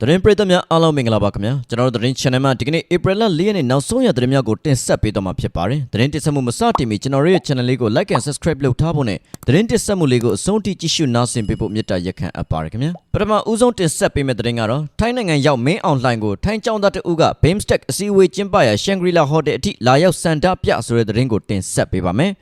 သတင်းပရိသတ်များအားလုံးမင်္ဂလာပါခင်ဗျာကျွန်တော်တို့သတင်း channel မှာဒီကနေ့ April 4ရက်နေ့နောက်ဆုံးရသတင်းများကိုတင်ဆက်ပေးတော့မှာဖြစ်ပါတယ်သတင်းတင်ဆက်မှုမစတင်မီကျွန်တော်တို့ရဲ့ channel လေးကို like and subscribe လုပ်ထားဖို့နဲ့သတင်းတင်ဆက်မှုလေးကိုအဆုံးထိကြည့်ရှုနားဆင်ပေးဖို့မေတ္တာရက်ခံအပ်ပါတယ်ခင်ဗျာပထမဦးဆုံးတင်ဆက်ပေးမယ့်သတင်းကတော့ထိုင်းနိုင်ငံရောက်မင်းအွန်လိုင်းကိုထိုင်းကျောင်းသားတအုပ်က Bimstack အစည်းအဝေးကျင်းပရာ Shangri-La Hotel အထိလာရောက်စံတာပြဆိုတဲ့သတင်းကိုတင်ဆက်ပေးပါမယ်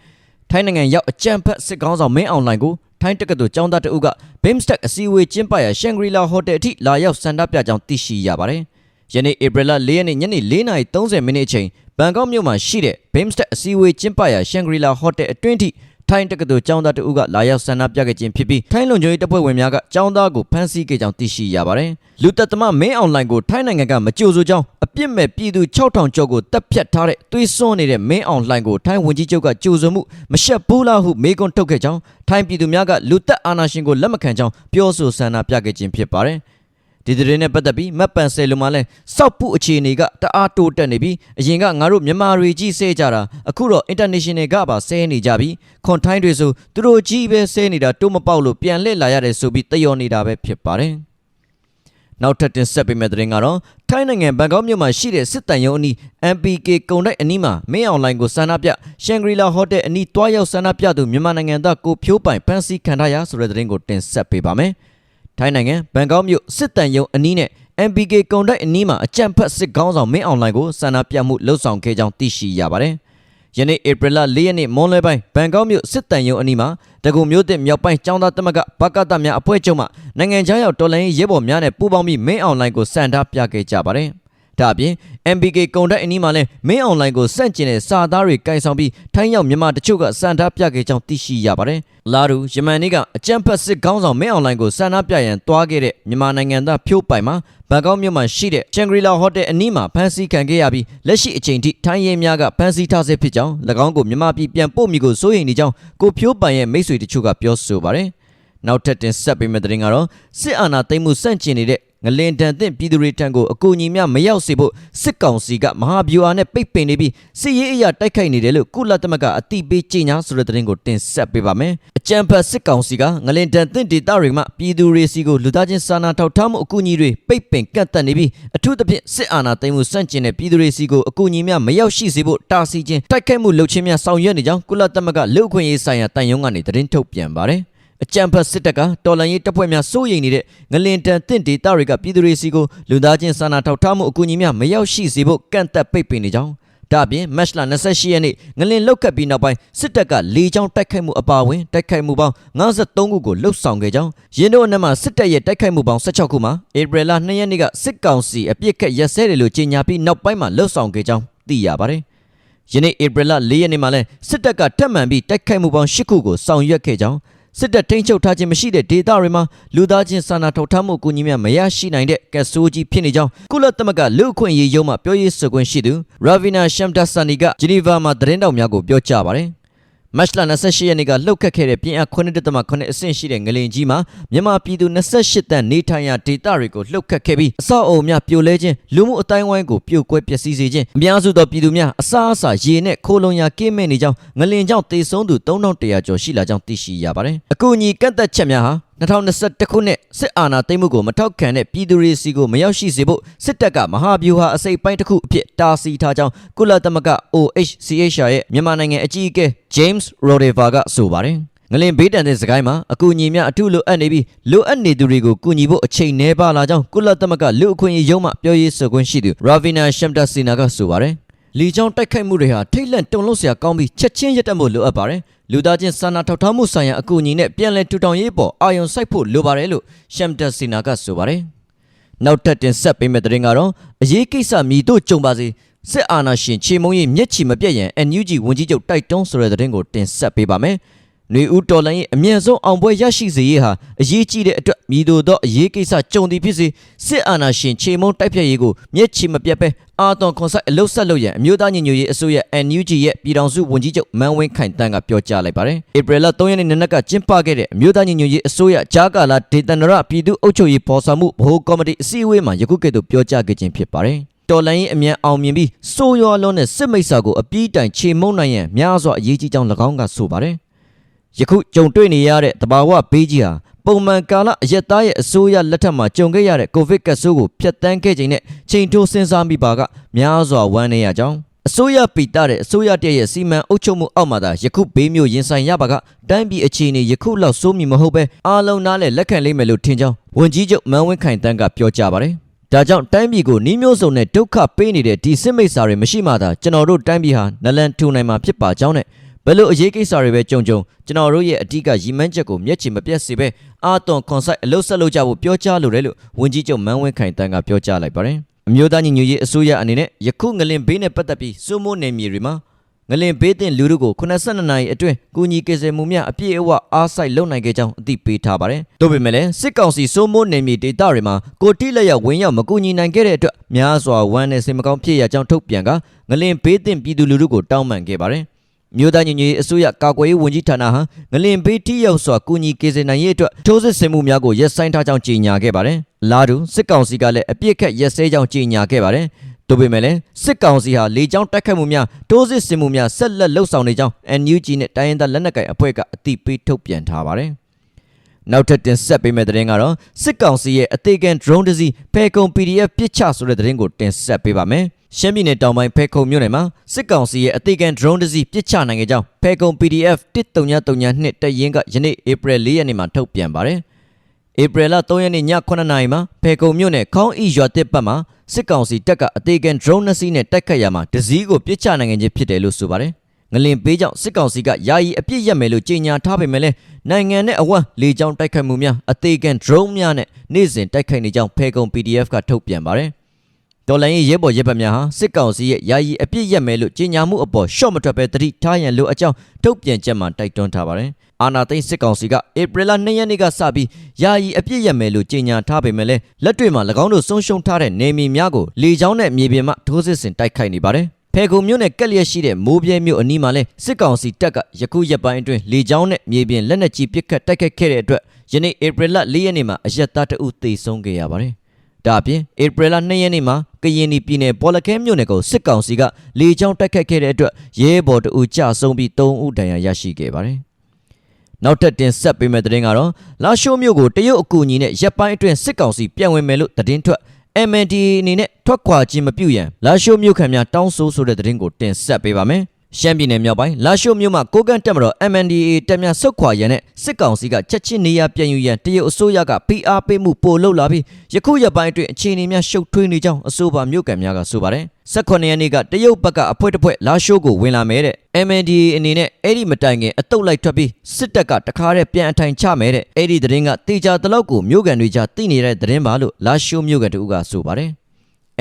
ထိုင်းနိုင်ငံရောက်အကြံဖက်စစ်ကောင်းဆောင်မင်းအွန်လိုင်းကို ထိုင်းတက္ကသိုလ်ကျောင်းသားတအုပ်က Bimstack အစည်းအဝေးကျင်းပရာ Shangri-La Hotel အထိလာရောက်စံတာပြကြောင်းသိရှိရပါတယ်။ယနေ့ April 4ရက်နေ့ညနေ4:30မိနစ်အချိန်ဘန်ကောက်မြို့မှာရှိတဲ့ Bimstack အစည်းအဝေးကျင်းပရာ Shangri-La Hotel အတွင်းထိ ထိုင်းတက္ကသိုလ်ကျောင်းသားတအုပ်ကလာရောက်ဆန္ဒပြခဲ့ခြင်းဖြစ်ပြီးထိုင်းလုံခြုံရေးတပ်ဖွဲ့ဝင်များကကျောင်းသားကိုဖမ်းဆီးခဲ့ကြောင်းသိရှိရပါတယ်။လူသက်သမားမင်းအွန်လိုင်းကိုထိုင်းနိုင်ငံကမကြိုဆိုကြောင်းအပြစ်မဲ့ပြည်သူ6000ကျော်ကိုတပ်ဖြတ်ထားတဲ့သွေးစွန်းနေတဲ့မင်းအွန်လိုင်းကိုထိုင်းဝန်ကြီးချုပ်ကကြိုဆိုမှုမရှက်ဘူးလားဟုမေးခွန်းထုတ်ခဲ့ကြောင်းထိုင်းပြည်သူများကလူသက်အာဏာရှင်ကိုလက်မခံကြောင်းပြောဆိုဆန္ဒပြခဲ့ခြင်းဖြစ်ပါတယ်။ ဒီသတင်းနဲ့ပတ်သက်ပြီးမတ်ပန်ဆယ်လုံမှာလဲစောက်ပုအခြေအနေကတအားတိုးတက်နေပြီးအရင်ကငါတို့မြန်မာတွေကြီးဆဲကြတာအခုတော့ international ကပါဆဲနေကြပြီခွန်ထိုင်းတွေဆိုသူတို့ကြီးပဲဆဲနေတာတိုးမပေါက်လို့ပြန်လှည့်လာရတယ်ဆိုပြီးတယောနေတာပဲဖြစ်ပါတယ်နောက်ထပ်တင်ဆက်ပေးမယ့်သတင်းကတော့ထိုင်းနိုင်ငံဘန်ကောက်မြို့မှာရှိတဲ့စစ်တမ်းရုံးအနီး MPK ကုံတိုက်အနီးမှာမင်းအွန်လိုင်းကိုဆန္ဒပြရှန်ဂရီလာဟိုတယ်အနီးတွားရောက်ဆန္ဒပြသူမြန်မာနိုင်ငံသားကိုဖြိုးပိုင်ဖမ်းဆီးခံထားရဆိုတဲ့သတင်းကိုတင်ဆက်ပေးပါမယ်။ ထိုင်းနိုင်ငံဘန်ကောက်မြို့စစ်တမ်းရုံးအနီးနဲ့ MPK ကုံတိုက်အနီးမှာအကြံဖက်စစ်ကောင်းဆောင်မင်းအွန်လိုင်းကိုဆန္ဒပြမှုလှုပ်ဆောင်ခဲ့ကြောင်းသိရှိရပါတယ်။ယနေ့ဧပြီလ၄ရက်နေ့မွန်းလွဲပိုင်းဘန်ကောက်မြို့စစ်တမ်းရုံးအနီးမှာတကူမြို့သစ်မြောက်ပိုင်းကျောင်းသားသမဂ္ဂဘကတများအဖွဲ့ချုပ်မှနိုင်ငံခြားရောက်တော်လှန်ရေးရဲဘော်များနဲ့ပူးပေါင်းပြီးမင်းအွန်လိုင်းကိုစံထားပြခဲ့ကြပါတယ်။ ဒါအပြင် MBK ကုံတိုက်အနီးမှာလည်းမင်းအွန်လိုင်းကိုစန့်ကျင်တဲ့စာသားတွေကင်ဆောင်ပြီးထိုင်းရောက်မြန်မာတချို့ကစံထားပြခဲ့ကြောင်းသိရှိရပါတယ်။လာတူယမန်နေ့ကအကြံဖက်စစ်ကောင်းဆောင်မင်းအွန်လိုင်းကိုစံထားပြရန်တွားခဲ့တဲ့မြန်မာနိုင်ငံသားဖြိုးပိုင်မှာဘန်ကောက်မြို့မှာရှိတဲ့ Shangri-La Hotel အနီးမှာဖမ်းဆီးခံခဲ့ရပြီးလက်ရှိအချိန်ထိထိုင်းရဲများကဖမ်းဆီးထားဆဲဖြစ်ကြောင်း၎င်းကိုမြန်မာပြည်ပြန်ပို့မိကိုစိုးရိမ်နေကြောင်းကိုဖြိုးပိုင်ရဲ့မိတ်ဆွေတချို့ကပြောဆိုပါတယ်။နောက်ထပ်တင်ဆက်ပေးမယ့်သတင်းကတော့စစ်အာဏာသိမ်းမှုစန့်ကျင်နေတဲ့ ငလင်တန်သင့်ပြည်သူတွေထံကိုအကူအညီများမရောက်စေဖို့စစ်ကောင်စီကမဟာဗျူဟာနဲ့ပိတ်ပင်နေပြီးစစ်ရေးအရာတိုက်ခိုက်နေတယ်လို့ကုလသမဂ္ဂအတိပေးကြေညာဆိုတဲ့သတင်းကိုတင်ဆက်ပေးပါမယ်။အကြံဖတ်စစ်ကောင်စီကငလင်တန်သင့်ဒေသတွေမှာပြည်သူတွေစီကိုလူသားချင်းစာနာထောက်ထားမှုအကူအညီတွေပိတ်ပင်ကန့်သတ်နေပြီးအထူးသဖြင့်စစ်အာဏာသိမ်းမှုစန့်ကျင်တဲ့ပြည်သူတွေစီကိုအကူအညီများမရောက်ရှိစေဖို့တာစီခြင်းတိုက်ခိုက်မှုလုပ်ခြင်းများဆောင်ရွက်နေကြောင်းကုလသမဂ္ဂလူ့အခွင့်အရေးဆိုင်ရာတန်ယုံကနေသတင်းထုတ်ပြန်ပါတယ်။ အကြံဖတ်စစ်တပ်ကတော်လန်ရေးတပ်ဖွဲ့များစိုးရိမ်နေတဲ့ငလင်တန်တင့်ဒေတာတွေကပြည်သူတွေစီကိုလူသားချင်းစာနာထောက်ထားမှုအကူအညီများမရောက်ရှိစေဖို့ကန့်သက်ပိတ်ပင်နေကြောင်းဒါအပြင်မတ်လ28ရက်နေ့ငလင်လောက်ကပ်ပြီးနောက်ပိုင်းစစ်တပ်ကလေကြောင်းတိုက်ခိုက်မှုအပါအဝင်တိုက်ခိုက်မှုပေါင်း53ခုကိုလှုပ်ဆောင်ခဲ့ကြောင်းရင်းတို့အနက်မှာစစ်တပ်ရဲ့တိုက်ခိုက်မှုပေါင်း16ခုမှာဧပြီလ2ရက်နေ့ကစစ်ကောင်စီအပြစ်ခတ်ရက်စဲတယ်လို့ကြေညာပြီးနောက်ပိုင်းမှာလှုပ်ဆောင်ခဲ့ကြောင်းသိရပါတယ်ယနေ့ဧပြီလ4ရက်နေ့မှာလဲစစ်တပ်ကထပ်မံပြီးတိုက်ခိုက်မှုပေါင်း10ခုကိုဆောင်ရွက်ခဲ့ကြောင်း စစ်တပ်ထိန်းချုပ်ထားခြင်းမရှိတဲ့ဒေသတွေမှာလူသားချင်းစာနာထောက်ထားမှုအကူအညီများမရရှိနိုင်တဲ့ကက်ဆိုးကြီးဖြစ်နေကြောင်းကုလသမဂ္ဂလူ့အခွင့်အရေးရုံးမှပြောရေးဆိုခွင့်ရှိသူ Ravina Shamdasani ကဂျီနီဗာမှာသတင်းတောက်များကိုပြောကြားပါတယ် မတ်လ28ရက်နေ့ကလှုပ်ခတ်ခဲ့တဲ့ပြင်းအား9.8အဆင့်ရှိတဲ့ငလင်ကြီးမှာမြန်မာပြည်သူ28တန်းနေထိုင်ရာဒေသတွေကိုလှုပ်ခတ်ခဲ့ပြီးအဆောက်အအုံများပြိုလဲခြင်းလူမှုအတိုင်းဝိုင်းကိုပြိုကွဲပျက်စီးစေခြင်းအများစုသောပြည်သူများအစားအစာရေနဲ့ခိုးလုံရာကင်းမဲ့နေကြောင်းငလင်ကြောင့်တေဆုံးသူ3100ကျော်ရှိလာကြောင်းသိရှိရပါတယ်။အကူအညီကန့်သက်ချက်များဟာ 2021ခုနှစ်စစ်အာဏာသိမ်းမှုကိုမထောက်ခံတဲ့ပြည်သူတွေစီကိုမရောက်ရှိစေဖို့စစ်တပ်ကမဟာဗျူဟာအစိပ်ပိုင်းတစ်ခုအဖြစ်တားဆီးထားကြောင်းကုလသမဂ္ဂ OHCHR ရဲ့မြန်မာနိုင်ငံအကြီးအကဲ James Rodeva ကဆိုပါတယ်ငလင်ဘေးတန်တဲ့စကိုင်းမှာအကူအညီများအထုလိုအပ်နေပြီးလိုအပ်နေသူတွေကိုကူညီဖို့အချိန်နှဲပါလာကြောင်းကုလသမဂ္ဂလူ့အခွင့်အရေးရုံးမှပြောရေးဆိုခွင့်ရှိသူ Ravina Shamdasina ကဆိုပါတယ် လီချောင်းတိုက်ခိုက်မှုတွေဟာထိတ်လန့်တုန်လှုပ်စရာကောင်းပြီးချက်ချင်းရပ်တန့်ဖို့လိုအပ်ပါတယ်။လူသားချင်းစာနာထောက်ထားမှုဆိုင်ရာအကူအညီနဲ့ပြန်လည်ထူထောင်ရေးပေါ်အာရုံစိုက်ဖို့လိုပါတယ်လို့ရှမ်တက်စီနာကဆိုပါတယ်။နောက်ထပ်တင်ဆက်ပေးမယ့်သတင်းကတော့အရေးကိစ္စမြည်တို့ကြုံပါစေစစ်အာဏာရှင်ချေမုံရေးမျက်ချီမပြတ်ရန် NUG ဝန်ကြီးချုပ်တိုက်တွန်းဆိုတဲ့သတင်းကိုတင်ဆက်ပေးပါမယ်။ ຫນွေဦးတော်လိုင်းရဲ့အမြန်ဆုံးအောင်ပွဲရရှိစေရေးဟာအရေးကြီးတဲ့အတွက်မြည်တို့သောအရေးကိစ္စကြုံသည်ဖြစ်စေစစ်အာဏာရှင်ချေမုံတိုက်ဖြတ်ရေးကိုမျက်ချီမပြတ်ပဲအာသွန်ခွန်ဆိုင်အလုတ်ဆက်လုပ်ရန်အမျိုးသားညီညွတ်ရေးအစိုးရ NUG ရဲ့ပြည်ထောင်စုဝန်ကြီးချုပ်မန်းဝင်းခိုင်တန်းကပြောကြားလိုက်ပါတယ်။ဧပြီလ3ရက်နေ့နနက်ကကျင်းပခဲ့တဲ့အမျိုးသားညီညွတ်ရေးအစိုးရဂျာကာလာဒေသန္တရပြည်သူ့အုပ်ချုပ်ရေးဖော်ဆောင်မှုဗဟိုကော်မတီအစည်းအဝေးမှာယခုကဲ့သို့ပြောကြားခဲ့ခြင်းဖြစ်ပါတယ်။တော်လိုင်းရင်အမြန်အောင်မြင်ပြီးစိုးရွားလုံးတဲ့စစ်မိတ်ဆာကိုအပြည့်တိုင်ချေမုံနိုင်ရန်များစွာအရေးကြီးကြောင်း၎င်းကဆိုပါတယ်။ ယခုကြုံတွေ့နေရတဲ့တဘာဝဘေးကြီးဟာပုံမှန်ကာလအရက်သားရဲ့အစိုးရလက်ထက်မှာကြုံခဲ့ရတဲ့ကိုဗစ်ကပ်ဆိုးကိုဖျက်ဆီးခဲ့ချိန်နဲ့ချိန်ထိုးစဉ်းစားမိပါကများစွာဝမ်းနည်းရကြောင်းအစိုးရပိတာတဲ့အစိုးရတည့်ရဲ့စီမံအုပ်ချုပ်မှုအောက်မှာသာယခုဘေးမျိုးရင်ဆိုင်ရပါကတိုင်းပြည်အခြေအနေယခုလောက်စိုးမီမဟုတ်ပဲအားလုံးနားလဲလက်ခံလိမ့်မယ်လို့ထင်ကြောင်းဝန်ကြီးချုပ်မန်ဝင်းခိုင်တန်းကပြောကြားပါတယ်ဒါကြောင့်တိုင်းပြည်ကိုနှီးမျိုးစုံနဲ့ဒုက္ခပေးနေတဲ့ဒီစစ်မိတ်စာတွေမရှိမှသာကျွန်တော်တို့တိုင်းပြည်ဟာနလန်ထူနိုင်မှာဖြစ်ပါကြောင်းနဲ့ ဘယ်လိုအရေးကိစ္စတွေပဲကြုံကြုံကျွန်တော်တို့ရဲ့အဓိကရည်မှန်းချက်ကိုမျက်ခြေမပြတ်စေပဲအာသွန်ကွန်ဆိုင်အလုပ်ဆက်လုပ်ကြဖို့ပြောကြားလိုတယ်လို့ဝန်ကြီးချုပ်မန်ဝင်းခိုင်တန်းကပြောကြားလိုက်ပါတယ်အမျိုးသားညီညွတ်ရေးအစိုးရအနေနဲ့ယခုငလင်ဘေးနဲ့ပတ်သက်ပြီးစိုးမိုးနယ်မြေတွေမှာငလင်ဘေးတင်လူတို့ကို82နာရီအတွင်းကုညီကေစယ်မှုများအပြည့်အဝအားစိုက်လုပ်နိုင်ခဲ့ကြောင်းအသိပေးထားပါတယ်။တို့ပေမဲ့လည်းစစ်ကောင်စီစိုးမိုးနယ်မြေဒေသတွေမှာကိုတိလက်ရောက်ဝင်ရောက်မကူညီနိုင်ခဲ့တဲ့အတွက်များစွာဝမ်းနဲ့စိတ်မကောင်းဖြစ်ရကြောင်းထုတ်ပြန်ကငလင်ဘေးတင်ပြည်သူလူထုကိုတောင်းပန်ခဲ့ပါတယ်။ မြို့သားညီညွတ်ရေးအစိုးရကာကွယ်ရေးဝန်ကြီးဌာနဟာငလင်ဘေးထိရောက်စွာကူညီကေစယ်နိုင်ရေးအတွက်ထိုးစစ်ဆင်မှုများကိုရပ်ဆိုင်းထားကြောင်းကြေညာခဲ့ပါတယ်။လာတူစစ်ကောင်စီကလည်းအပြစ်ခတ်ရက်စဲကြောင်းကြေညာခဲ့ပါတယ်။တို့ပေမဲ့လည်းစစ်ကောင်စီဟာလေကြောင်းတိုက်ခတ်မှုများတိုးစစ်ဆင်မှုများဆက်လက်လှုပ်ဆောင်နေကြောင်း NUG နဲ့တိုင်းရင်းသားလက်နက်ကိုင်အဖွဲ့ကအသိပေးထုတ်ပြန်ထားပါတယ်။နောက်ထပ်တင်ဆက်ပေးမယ့်သတင်းကတော့စစ်ကောင်စီရဲ့အသေးခံ drone တစ်စီးဖဲကုံ PDF ပစ်ချဆိုတဲ့သတင်းကိုတင်ဆက်ပေးပါမယ်။ ရှမ်းပြည်နယ်တောင်ပိုင်းဖဲခုံမြို့နယ်မှာစစ်ကောင်စီရဲ့အသေးခံ drone တစ်စီးပစ်ချနိုင်ခဲ့ကြောင်းဖဲကုံ PDF 1332တပ်ရင်းကယနေ့ဧပြီ4ရက်နေ့မှာထုတ်ပြန်ပါတယ်။ဧပြီလ3ရက်နေ့ည9:00နာရီမှာဖဲကုံမြို့နယ်ခေါင်းဤရွာတစ်ပတ်မှာစစ်ကောင်စီတပ်ကအသေးခံ drone နှစ်စီးနဲ့တိုက်ခတ်ရမှာတစည်းကိုပစ်ချနိုင်ခဲ့ခြင်းဖြစ်တယ်လို့ဆိုပါတယ်။ငလင်ပေးကြောင့်စစ်ကောင်စီကယာယီအပြစ်ရက်မယ်လို့ကြေညာထားပေမဲ့လည်းနိုင်ငံနဲ့အဝမ်းလေကြောင်းတိုက်ခိုက်မှုများအသေးခံ drone များနဲ့နေ့စဉ်တိုက်ခိုက်နေကြောင်းဖဲကုံ PDF ကထုတ်ပြန်ပါတယ်။ တော်လိုင်းရဲ့ရဲဘော်ရဲဘက်များဟာစစ်ကောင်စီရဲ့ယာယီအပြစ်ရက်မယ်လို့ကြေညာမှုအပေါ်ရှော့မထွက်ပဲတတိထားရန်လိုအကြောင်းထုတ်ပြန်ချက်မှာတိုက်တွန်းထားပါတယ်။အာနာသိန်းစစ်ကောင်စီကဧပြီလ2ရက်နေ့ကစပြီးယာယီအပြစ်ရက်မယ်လို့ကြေညာထားပေမဲ့လည်းလက်တွေ့မှာ၎င်းတို့ဆုံးရှုံးထားတဲ့နေမီများကိုလေကြောင်းနဲ့မြေပြင်မှထိုးစစ်ဆင်တိုက်ခိုက်နေပါတယ်။ဖဲခုံမြို့နယ်ကက်လျက်ရှိတဲ့မိုးပြဲမြို့အနီးမှာလဲစစ်ကောင်စီတပ်ကယခုရက်ပိုင်းအတွင်းလေကြောင်းနဲ့မြေပြင်လက်နက်ကြီးပစ်ခတ်တိုက်ခိုက်ခဲ့တဲ့အတွက်ယနေ့ဧပြီလ4ရက်နေ့မှာအရက်သားတအုပ်သေဆုံးခဲ့ရပါတယ်။ ဒါအပြင်ဧပြီလ2ရက်နေ့မှာကရင်ပြည်နယ်ပေါ်လခဲမြို့နယ်ကိုစစ်ကောင်စီကလေကြောင်းတိုက်ခိုက်ခဲ့တဲ့အတွက်ရဲဘော်တအုပ်ကြဆုံးပြီး3ဦးဒဏ်ရာရရှိခဲ့ပါတယ်။နောက်ထပ်တင်ဆက်ပေးမယ့်သတင်းကတော့လာရှိုးမြို့ကိုတရုတ်အကူအညီနဲ့ရပ်ပိုင်းအတွင်းစစ်ကောင်စီပြန်ဝင်မယ်လို့သတင်းထွက် MND အနေနဲ့ထွက်ခွာခြင်းမပြုရန်လာရှိုးမြို့ခံများတောင်းဆိုဆိုတဲ့သတင်းကိုတင်ဆက်ပေးပါမယ်။ ရှမ်းပြည်နယ်မြောက်ပိုင်းလာရှိုးမြို့မှာကိုကန့်တက်မတော် MNDA တပ်များဆုတ်ခွာရန်နဲ့စစ်ကောင်စီကချက်ချင်းနေရပြန်ယူရန်တရုတ်အစိုးရက PR ပေးမှုပို့လုပ်လာပြီးယခုရက်ပိုင်းအတွင်းအခြေအနေများရှုပ်ထွေးနေကြောင်းအဆိုပါမြို့ကန်များကဆိုပါတယ်။18ရက်နေ့ကတရုတ်ဘက်ကအဖွဲ့တစ်ဖွဲ့လာရှိုးကိုဝင်လာမယ်တဲ့ MNDA အနေနဲ့အဲ့ဒီမတိုင်ခင်အတုတ်လိုက်ထွက်ပြီးစစ်တပ်ကတခါတည်းပြန်အထိုင်ချမယ်တဲ့အဲ့ဒီသတင်းကတေချာတလောက်ကိုမြို့ကန်တွေကြားသိနေတဲ့သတင်းပါလို့လာရှိုးမြို့ကန်တူကဆိုပါတယ်။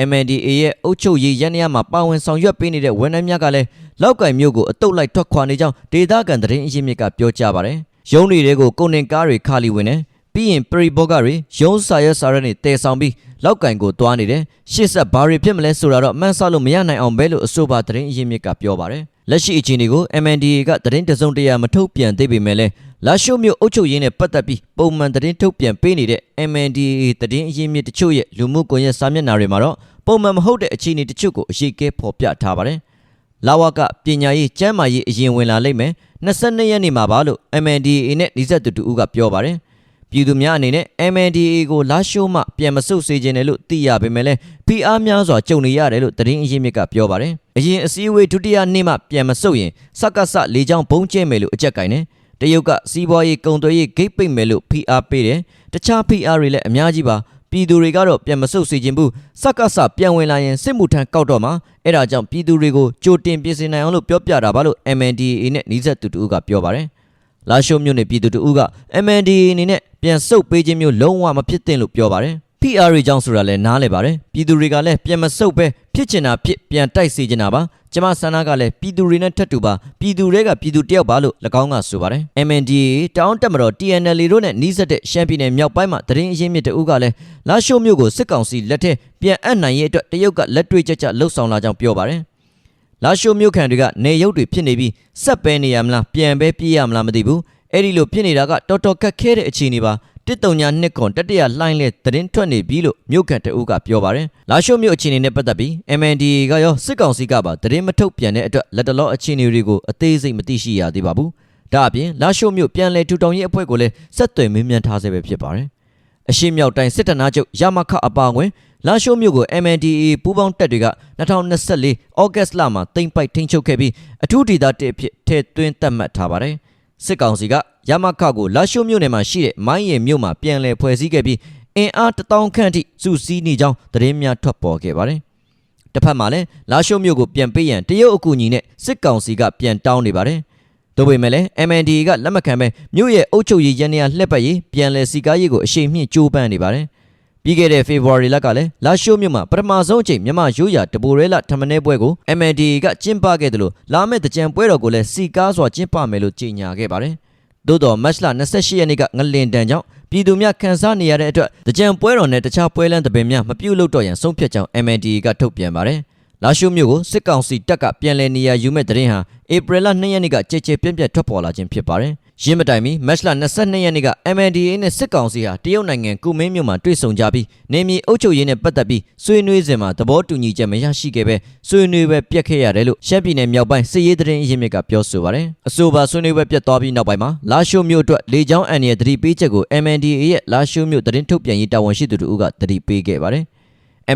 MNDA ရဲ့အုပ်ချုပ်ရေးရန်ရမှာပါဝင်ဆောင်ရွက်ပေးနေတဲ့ဝန်ထမ်းများကလည်းလောက်ကင်မြို့ကိုအတုတ်လိုက်ထွက်ခွာနေကြောင်းဒေသခံသတင်းအရင်းမြစ်ကပြောကြားပါတယ်။ရုံးတွေကိုကုန်တင်ကားတွေခါလီဝင်နေပြီးရင်ပရိဘောဂတွေရုံးစာရွက်စာရွက်တွေတည်ဆောင်ပြီးလောက်ကင်ကိုတွားနေတယ်။ရှေ့ဆက်ဘာတွေဖြစ်မလဲဆိုတာတော့မှန်းဆလို့မရနိုင်အောင်ပဲလို့အဆိုပါသတင်းအရင်းမြစ်ကပြောပါတယ်။ လက်ရှိအခြေအနေကို MNDA ကသတင်းတစုံတရာမထုတ်ပြန်သေးပေမဲ့လည်းလာရှိုးမြို့အုပ်ချုပ်ရေးနဲ့ပတ်သက်ပြီးပုံမှန်သတင်းထုတ်ပြန်ပေးနေတဲ့ MNDA သတင်းအရင်းမြစ်တချို့ရဲ့လူမှုကွန်ရက်စာမျက်နှာတွေမှာတော့ပုံမှန်မဟုတ်တဲ့အခြေအနေတချို့ကိုအရေးကဲဖော်ပြထားပါတယ်။လာဝကပညာရေးကျမ်းမာရေးအရင်ဝင်လာလိမ့်မယ်22ရက်နေ့မှာပါလို့ MNDA နဲ့နှိစက်သူတူဦးကပြောပါတယ်။ ပြည်သူများအနေနဲ့ MNDA ကိုလာရှိုးမှပြန်မဆုတ်စေခြင်းနဲ့လို့သိရပေမဲ့လည်း PR များစွာကြုံနေရတယ်လို့သတင်းအရင်းမြစ်ကပြောပါတယ်။အရင်အစည်းအဝေးဒုတိယနေ့မှပြန်မဆုတ်ရင်စက္ကစ၄ချောင်းဘုံကျဲမယ်လို့အကြက်ကင်တယ်။တရုတ်ကစီးပွားရေးကုံသွေးရေးဂိတ်ပိတ်မယ်လို့ PR ပေးတယ်။တခြား PR တွေလည်းအများကြီးပါ။ပြည်သူတွေကတော့ပြန်မဆုတ်စေခြင်းဘူးစက္ကစပြန်ဝင်လာရင်စစ်မှုထမ်းကောက်တော့မှာအဲ့ဒါကြောင့်ပြည်သူတွေကိုကြိုတင်ပြင်ဆင်နိုင်အောင်လို့ပြောပြတာပါလို့ MNDAA နဲ့နှီးဆက်သူတူကပြောပါတယ်။လာရှိုးမြို့နယ်ပြည်သူတူက MNDAA အနေနဲ့ ပြန်ဆုတ်ပေးခြင်းမျိုးလုံးဝမဖြစ်သင့်လို့ပြောပါတယ်။ PR တွေကြောင့်ဆိုတာလည်းနားလဲပါတယ်ပြည်သူတွေကလည်းပြန်မဆုတ်ပဲဖြစ်ချင်တာဖြစ်ပြန်တိုက်စေချင်တာပါကျမဆန္ဒကလည်းပြည်သူတွေနဲ့ထပ်တူပါပြည်သူတွေကပြည်သူတယောက်ပါလို့၎င်းကဆိုပါတယ် MNDA တောင်းတက်မတော် TNL တို့နဲ့နှီးစပ်တဲ့ရှမ်းပြည်နယ်မြောက်ပိုင်းမှာတရင်အရင်းမြစ်တဦးကလည်းလာရှိုးမြို့ကိုစစ်ကောင်စီလက်ထက်ပြန်အပ်နိုင်ရေးအတွက်တရုတ်ကလက်တွေ့ကြကြလှုပ်ဆောင်လာကြောင်းပြောပါတယ်လာရှိုးမြို့ခံတွေကနေရုပ်တွေဖြစ်နေပြီးစက်ပဲနေရမလားပြန်ပဲပြေးရမလားမသိဘူး အဲ့ဒီလိုဖြစ်နေတာကတော်တော်ခက်ခဲတဲ့အခြေအနေပါတစ်တုံညာနှစ်ခွန်တတရလှိုင်းလဲသတင်းထွက်နေပြီလို့မြို့ကန်တအုပ်ကပြောပါတယ်။လာရှိုးမြို့အခြေအနေနဲ့ပတ်သက်ပြီး MNDA ကရောစစ်ကောင်စီကပါသတင်းမထုတ်ပြန်တဲ့အတွက်လက်တလောအခြေအနေတွေကိုအသေးစိတ်မသိရှိရသေးပါဘူး။ဒါအပြင်လာရှိုးမြို့ပြန်လည်ထူထောင်ရေးအဖွဲ့ကိုလည်းဆက်သွယ်မေးမြန်းထားဆဲပဲဖြစ်ပါတယ်အရှိမြောက်တိုင်းစစ်တပ်နာချုပ်ရမခအပါအဝင်လာရှိုးမြို့ကို MNDAA ပူးပေါင်းတပ်တွေက2024ဩဂတ်စ်လမှာတင်ပိုက်ထိန်းချုပ်ခဲ့ပြီးအထူးဒေသတစ်အဖြစ်ထည့်သွင်းသတ်မှတ်ထားပါတယ် စစ်ကောင်စီကရမခကိုလာရှိုးမြို့နယ်မှာရှိတဲ့မိုင်းရင်မြို့မှာပြန်လည်ဖွဲ့စည်းခဲ့ပြီးအင်အား1000ခန့်ထိစုစည်းနေကြောင်းသတင်းများထွက်ပေါ်ခဲ့ပါတယ်တစ်ဖက်မှာလည်းလာရှိုးမြို့ကိုပြန်ပေးရန်တရုတ်အကူအညီနဲ့စစ်ကောင်စီကပြန်တောင်းနေပါတယ်။ဒါပေမဲ့လည်း MND ကလက်မခံပဲမြို့ရဲ့အုပ်ချုပ်ရေးရန်နေရလှက်ပတ်ရေးပြန်လည်စီကားရေးကိုအရှိန်မြင့်ကြိုးပမ်းနေပါတယ်။ ပြီးခဲ့တဲ့ February လကလည်းလာရှိုးမြို့မှာပထမဆုံးအချိန်မြန်မာရိုးရာတပိုရဲလထမင်းပွဲကို MND ကကျင်းပခဲ့တယ်လို့လာမယ့်တကြံပွဲတော်ကိုလည်းစီကားစွာကျင်းပမယ်လို့ကြေညာခဲ့ပါတယ်။သို့တော်မတ်လ28ရက်နေ့ကငလင်တန်ကြောင့်ပြည်သူများခန်းစားနေရတဲ့အတွက်တကြံပွဲတော်နဲ့တခြားပွဲလမ်းတပင်များမပြုတ်လို့တော့ရန်ဆုံးဖြတ်ကြောင်း MND ကထုတ်ပြန်ပါတယ်။လာရှိုးမြို့ကိုစစ်ကောင်စီတပ်ကပြန်လည်နေရာယူမဲ့တဲ့ရင်ဟာဧပြီလ2ရက်နေ့ကကြဲကြဲပြန့်ပြန့်ထွက်ပေါ်လာခြင်းဖြစ်ပါတယ်။ ရင်းမတိုင်မီမတ်လ22ရက်နေ့က MNDA နဲ့စစ်ကောင်စီဟာတရုတ်နိုင်ငံကုမင်းမြို့မှာတွေ့ဆုံကြပြီးနေမြေအုပ်ချုပ်ရေးနဲ့ပတ်သက်ပြီးဆွေးနွေးစဉ်မှာသဘောတူညီချက်မရရှိခဲ့ပဲဆွေးနွေးပဲပြက်ခဲ့ရတယ်လို့ရှမ်းပြည်နယ်မြောက်ပိုင်းစစ်ရေးသတင်းအရင်းမြစ်ကပြောဆိုပါတယ်။အဆိုပါဆွေးနွေးပဲပြက်သွားပြီးနောက်ပိုင်းမှာလာရှိုးမြို့အတွက်လေကြောင်းအန်ရဲ့တတိပေးချက်ကို MNDA ရဲ့လာရှိုးမြို့သတင်းထုတ်ပြန်ရေးတာဝန်ရှိသူတို့ကတတိပေးခဲ့ပါတယ်။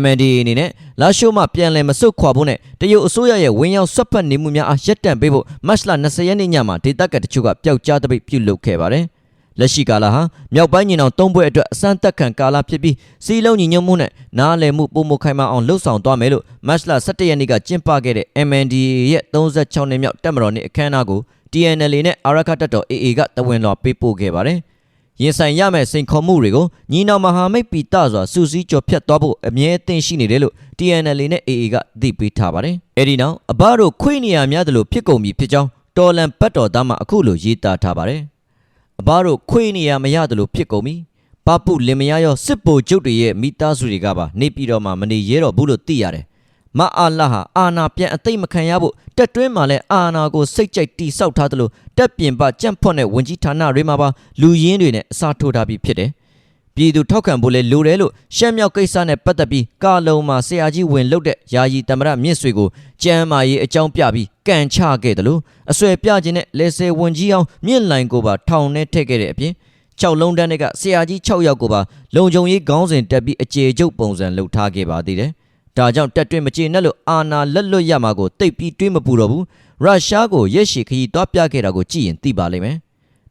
MNDA အနေနဲ့လာရှိုးမှပြန်လည်မဆုတ်ခွာဖို့နဲ့တရုတ်အစိုးရရဲ့ဝင်ရောက်ဆွတ်ဖက်နေမှုများအားရပ်တန့်ပေးဖို့မတ်လ20ရက်နေ့ညမှာဒေသကတချို့ကပျောက်ကြားတပိတ်ပြုလုပ်ခဲ့ပါတယ်။လက်ရှိကာလဟာမြောက်ပိုင်းညီနောင်သုံးဘွဲ့အတွက်အစမ်းတက်ခံကာလဖြစ်ပြီးစီလုံးညီညွတ်မှုနဲ့နားလည်မှုပုံမခိုင်မာအောင်လှုပ်ဆောင်သွားမယ်လို့မတ်လ17ရက်နေ့ကကျင်းပခဲ့တဲ့ MNDA ရဲ့36နှစ်မြောက်တက်မတော်နေ့အခမ်းအနားကို TNL နဲ့အာရခတပ်တော် AA ကတဝင်လွှာပေးပို့ခဲ့ပါတယ်။ ရင်ဆိုင်ရမယ့်စိန်ခေါ်မှုတွေကိုညီနောင်မဟာမိတ်ပီတစွာစူးစီးကြော်ဖြတ်သွားဖို့အမြဲအသင့်ရှိနေတယ်လို့ TNL နဲ့ AA ကသိပေးထားပါတယ်။အဲဒီနောက်အဘတို့ခွေးနေရများတယ်လို့ဖြစ်ကုန်ပြီဖြစ်ကြောင်းတော်လန်ဘတ်တော်သားမှအခုလိုရေးသားထားပါတယ်။အဘတို့ခွေးနေရမရတယ်လို့ဖြစ်ကုန်ပြီ။ပပုလင်မယားရောစစ်ဘိုလ်ချုပ်တွေရဲ့မိသားစုတွေကပါနေပြည်တော်မှာမနေရဲတော့ဘူးလို့သိရတယ်။ မအားလာဟာအာနာပြန်အသိမ့်မခံရဖို့တက်တွင်းမှာလဲအာနာကိုစိတ်ကြိုက်တီဆောက်ထားသလိုတက်ပြင်ပကြံ့ဖွက်တဲ့ဝင်ကြီးဌာနတွေမှာပါလူရင်းတွေနဲ့အစားထိုးထားပြီးဖြစ်တယ်။ပြည်သူထောက်ခံဖို့လဲလိုတယ်လို့ရှမ်းမြောက်ကိစ္စနဲ့ပတ်သက်ပြီးကာလုံမှာဆရာကြီးဝင်လုတ်တဲ့ယာယီတမရမြင့်ဆွေကိုကြမ်းမာရေးအကြောင်းပြပြီးကန်ချခဲ့တယ်လို့အဆွဲပြခြင်းနဲ့လေဆယ်ဝင်ကြီးအောင်မြင့်လိုင်ကိုပါထောင်ထဲထည့်ခဲ့တဲ့အပြင်6လုံးတန်းတွေကဆရာကြီး6ယောက်ကိုပါလုံခြုံရေးခေါင်းစဉ်တက်ပြီးအခြေကျုပ်ပုံစံလှုပ်ထားခဲ့ပါသေးတယ်။ ဒါကြောင့်တက်တွင်မကျေနပ်လို့အာနာလက်လွတ်ရမှာကိုတိတ်ပြီးတွေးမပူတော့ဘူးရုရှားကိုရက်ရှည်ခရီးသွားပြခဲ့တာကိုကြည့်ရင်သိပါလိမ့်မယ်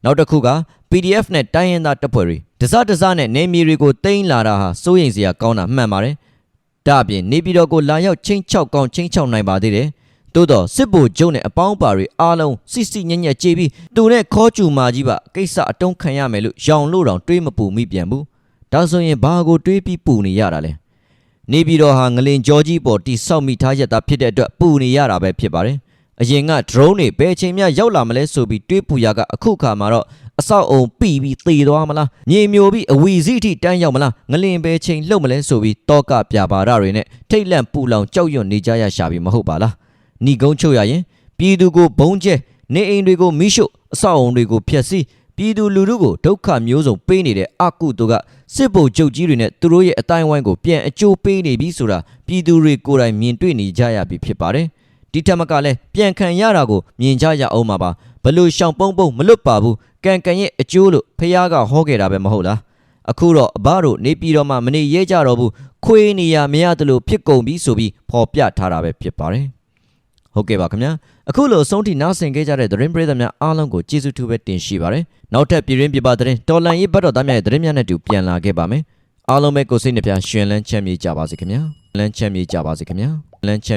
နောက်တစ်ခုက PDF နဲ့တိုင်းရင်းသားတပ်ဖွဲ့တွေဒဇဒဇနဲ့နေမီတွေကိုတင်းလာတာဟာစိုးရိမ်စရာကောင်းတာမှန်ပါတယ်ဒါအပြင်နေပြည်တော်ကိုလာရောက်ချင်းချောက်ကောင်းချင်းချောက်နိုင်ပါသေးတယ်သို့တော့စစ်ဗိုလ်ချုပ်နဲ့အပေါင်းပါတွေအားလုံးစစ်စစ်ညံ့ညက်ကြေးပြီးသူနဲ့ခေါ်ကျူမာကြီးပါကိစ္စအတုံးခံရမယ်လို့ရောင်လို့တောင်တွေးမပူမိပြန်ဘူးဒါဆိုရင်ဘာကိုတွေးပြီးပူနေရတာလဲ နေပြည်တော်ဟာငလင်ကြောကြီးပေါ်တိဆောက်မိထားရတာဖြစ်တဲ့အတွက်ပူနေရတာပဲဖြစ်ပါတယ်အရင်က drone တွေဘယ်အချိန်မှရောက်လာမလဲဆိုပြီးတွေးပူရကအခုခါမှာတော့အဆောက်အုံပြီပြီးသေသွားမလားညင်မျိုးပြီးအဝီစီအထိတန်းရောက်မလားငလင်ဘယ်ချိန်လှုပ်မလဲဆိုပြီးတောကပြပါရတွေနဲ့ထိတ်လန့်ပူလောင်ကြောက်ရွံ့နေကြရရှာပြီမဟုတ်ပါလားဏီကုန်းချုပ်ရရင်ပြည်သူကိုဘုံကျဲနေအိမ်တွေကိုမိရှို့အဆောက်အုံတွေကိုဖျက်ဆီး ပြည်သူလူထုကိုဒုက္ခမျိုးစုံပေးနေတဲ့အကုတို့ကစစ်ဗိုလ်ချုပ်ကြီးတွေနဲ့သူတို့ရဲ့အတိုင်းဝိုင်းကိုပြန်အကျိုးပေးနေပြီဆိုတာပြည်သူတွေကိုယ်တိုင်မြင်တွေ့နေကြရပြီဖြစ်ပါတယ်ဒီထက်မကလည်းပြန်ခံရတာကိုမြင်ကြရအောင်ပါပါဘလို့ရှောင်ပုံပုံမလွတ်ပါဘူးကန်ကန်ရဲ့အကျိုးလို့ဖះကဟောခဲ့တာပဲမဟုတ်လားအခုတော့အဘတို့နေပြည်တော်မှာမနေရဲကြတော့ဘူးခွေးနေရမရတယ်လို့ဖြစ်ကုန်ပြီဆိုပြီးဖော်ပြထားတာပဲဖြစ်ပါတယ် ဟုတ်ကဲ့ပါခင်ဗျာအခုလိုအဆုံးထိနားဆင်ခဲ့ကြတဲ့သတင်းပရိသတ်များအားလုံးကိုကျေးဇူးတူပဲတင်ရှိပါတယ်နောက်ထပ်ပြည်ရင်းပြပသတင်းတော်လန်ရေးဘတ်တော်သားများရဲ့သတင်းများနဲ့တူပြန်လာခဲ့ပါမယ်အားလုံးပဲကိုစိတ်နှပြရှင်လန်းချမ်းမြေ့ကြပါစေခင်ဗျာလန်းချမ်းမြေ့ကြပါစေခင်ဗျာလန်းချမ်း